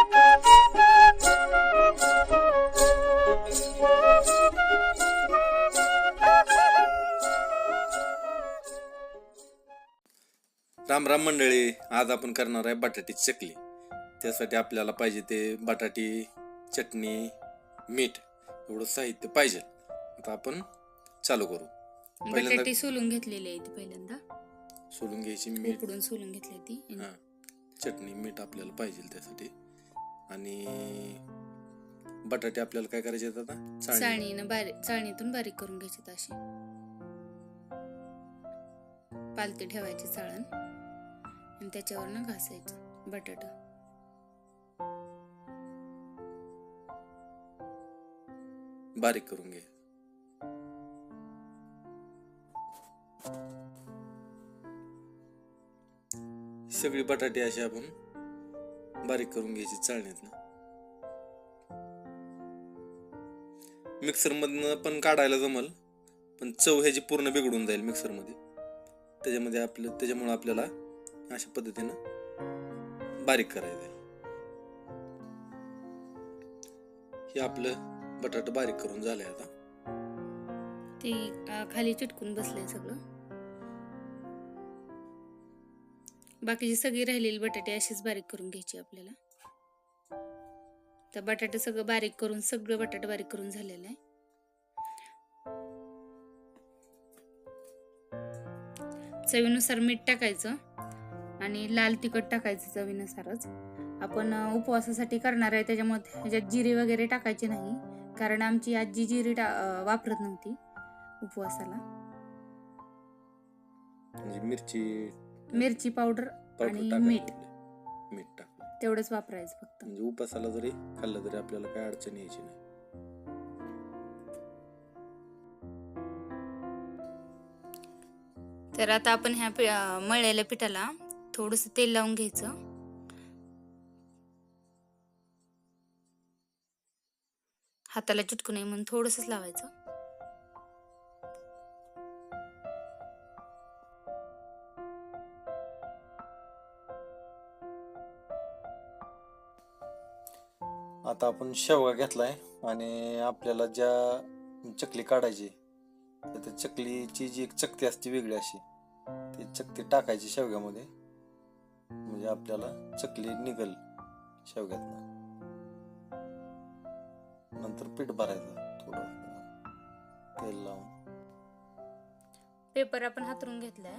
राम राम मंडळी आज आपण करणार आहे बटाटी चकली. त्यासाठी आपल्याला पाहिजे ते बटाटी चटणी मीठ एवढं साहित्य पाहिजे. आता आपण चालू करू. बटाटे सोलून घेतलेले आहे ती पहिल्यांदा. सोलून घ्यायची मीठ. उकडून सोलून घेतली ती. चटणी मीठ आपल्याला पाहिजे त्यासाठी. आणि बटाटे आपल्याला काय करायचे आहेत आता? चाळणी. चाळणीनं बारीक चाळणीतून बारीक करून घ्यायची अशी पालती ठेवायची चाळण. आणि त्याच्यावरनं घासायचं बटाट. बारीक करून घे. सगळी बटाटे अशी आपण बारीक करून घ्यायची चाळणीत ना. मिक्सरमधनं पण काढायला जमल पण चव ह्याची पूर्ण बिघडून जाईल मिक्सरमध्ये. त्याच्यामध्ये आपलं त्याच्यामुळे आपल्याला अशा पद्धतीनं बारीक करायचं हे आपलं बटाट बारीक करून झालंय आता. ते खाली चिटकून बसलंय सगळं. बाकीची सगळी राहिलेली बटाटे अशीच बारीक करून घ्यायची आपल्याला. तर बटाटे सगळं बारीक करून सगळं बटाटे बारीक करून झालेलं आहे. चवीनुसार मीठ टाकायचं आणि लाल तिखट टाकायचं चवीनुसारच. आपण उपवासासाठी करणार आहे त्याच्यामध्ये ह्याच्यात जिरे वगैरे टाकायचे नाही. कारण आमची आजी जिरी टा वापरत नव्हती उपवासाला. म्हणजे मिरची मिरची पावडर आणि टाकायचं मीठ. मीठ टाकलं तेवढंच वापरायचं फक्त. म्हणजे उपासाला जरी खाल्लं तरी आपल्याला काय अडचण यायची नाही. तर आता आपण ह्या पि- अं, मळलेल्या पिठाला थोडस तेल लावून घ्यायचं. हाताला चिटकू नये म्हणून थोडंसच लावायचं. आता आपण शेवगा घेतलाय आणि आपल्याला ज्या चकली काढायची तर त्या चकलीची जी एक चकती असते वेगळी अशी ती चकती टाकायची शेवग्यामध्ये. म्हणजे आपल्याला चकली निघल शेवग्यातनं. नंतर पीठ भरायचं थोडं. तेल लावून. पेपर आपण हातरून घेतलाय.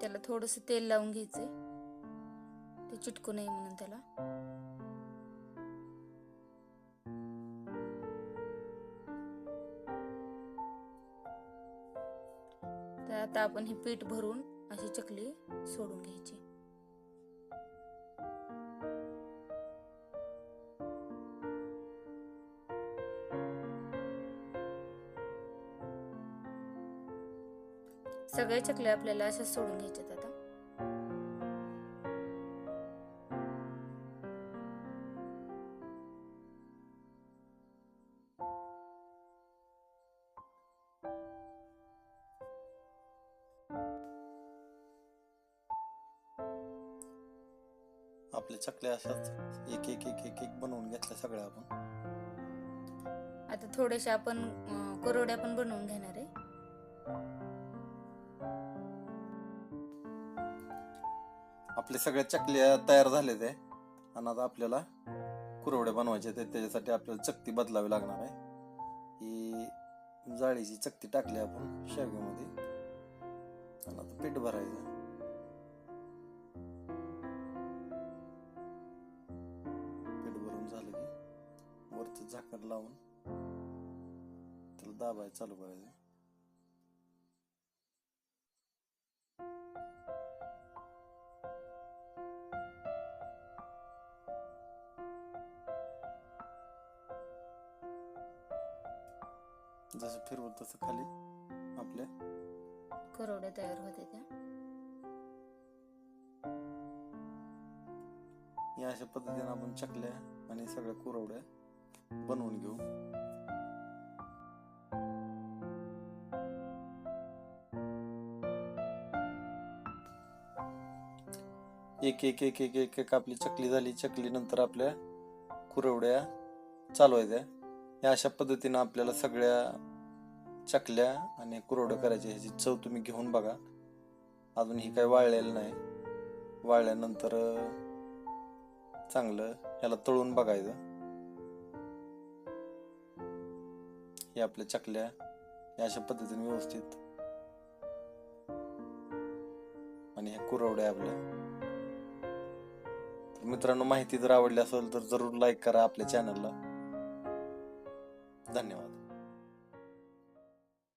त्याला थोडस तेल लावून घ्यायचंय. ते चिटकू नये म्हणून त्याला. तर आता आपण हे पीठ भरून अशी चकली सोडून घ्यायची. सगळ्या चकल्या आपल्याला अशाच सोडून घ्यायच्यात आपल्या चकल्या अशाच एक एक एक एक एक बनवून घेतल्या सगळ्या आपण. आता थोड्याशा आपण अं, पण बनवून घेणार आहे. आपल्या सगळ्या चकल्या तयार झाल्या ते. आणि आता आपल्याला कुरवड्या बनवायच्या आहेत. त्याच्यासाठी आपल्याला चकती बदलावी लागणार आहे. ही जाळीची चकती टाकली आपण शेवग्यामध्ये. आणि आता पीठ भरायचं. वरचं झाकण लावून त्याला दाबायला चालू करायचं. जसं फिरवत तसं खाली आपल्या कुरवड्या तयार होते त्या. या अशा पद्धतीने आपण चकल्या आणि सगळ्या कुरवड्या बनवून घेऊ. एक एक एक एक एक एक आपली चकली झाली. चकली नंतर आपल्या कुरवड्या चालवायच्या या अशा पद्धतीनं आपल्याला सगळ्या चकल्या आणि कुरवड्या करायच्या ह्याची चव तुम्ही घेऊन बघा. अजून ही काही वाळलेलं नाही. वाळल्यानंतर चांगलं ह्याला तळून बघायचं. हे आपल्या चकल्या या अशा पद्धतीने व्यवस्थित. आणि ह्या कुरवड्या आपल्या तर मित्रांनो माहिती जर आवडली असेल तर जरूर लाईक करा आपल्या चॅनलला धन्यवाद.